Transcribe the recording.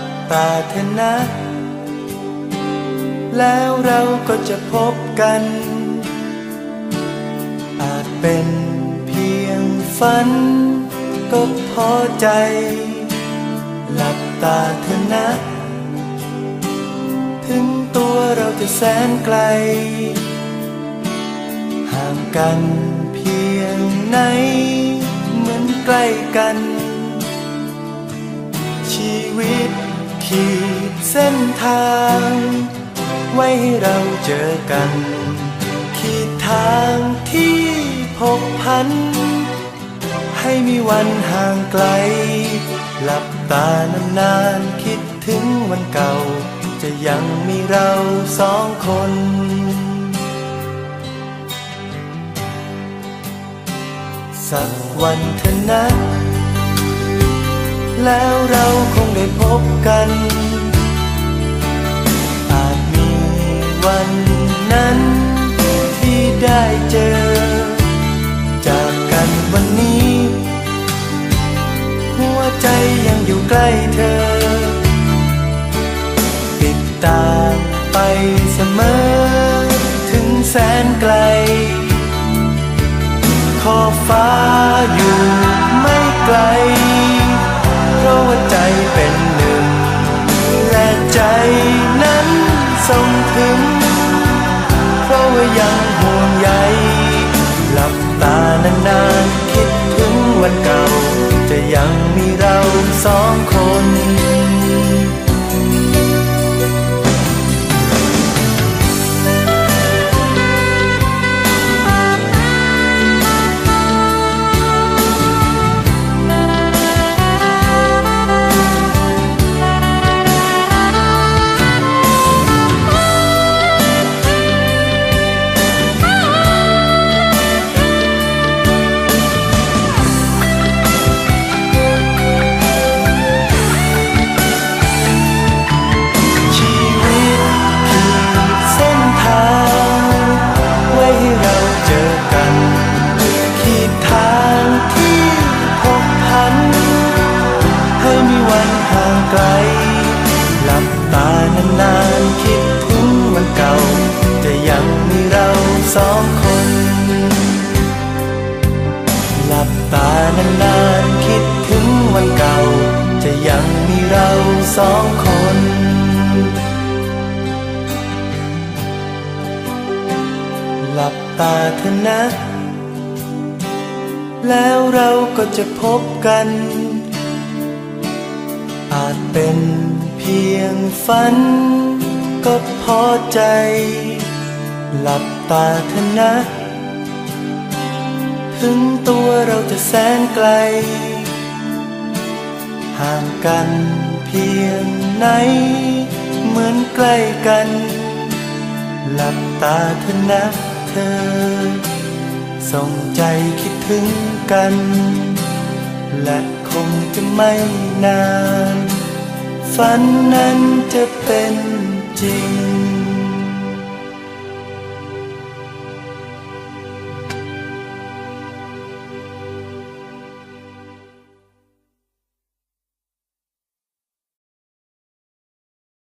บตาเถอะนะ แล้วเราก็จะพบกัน อาจเป็นเพียงฝัน ก็พอใจ หลับตาเถอะนะ ถึงตัวเราจะแสนไกล ห่างกันเพียงไหน เหมือนใกล้กันชีวิต ขีดเส้นทาง ไว้ให้เราเจอกัน ขีดทางที่พบพัน ให้มีวันห่างไกล หลับตานานๆคิดถึงวันเก่า จะยังมีเราสองคนสักวันเถอนะ แล้วเราคงได้พบกัน อาจมีวันนั้นที่ได้เจอ จากกันวันนี้ หัวใจยังอยู่ใกล้เธอ ติดตามไปเสมอ ถึงแสนไกล ขอฟ้า เป็นหนึ่ง และใจนั้นส่งถึง เพราะว่ายัง ตานานๆคิดถึงวันเก่า จะยังมีเราสองคนหลับตาเถอะนะ แล้วเราก็จะพบกัน อาจเป็นเพียงฝัน ก็พอใจ หลับตาเถอะนะ ถึงตัวเราจะแสนไกล ห่างกันเพียงไหน เหมือนใกล้กัน หลับตาเถอะนะเธอ ส่งใจคิดถึงกัน และคงจะไม่นาน ฝันนั้นจะเป็นจริง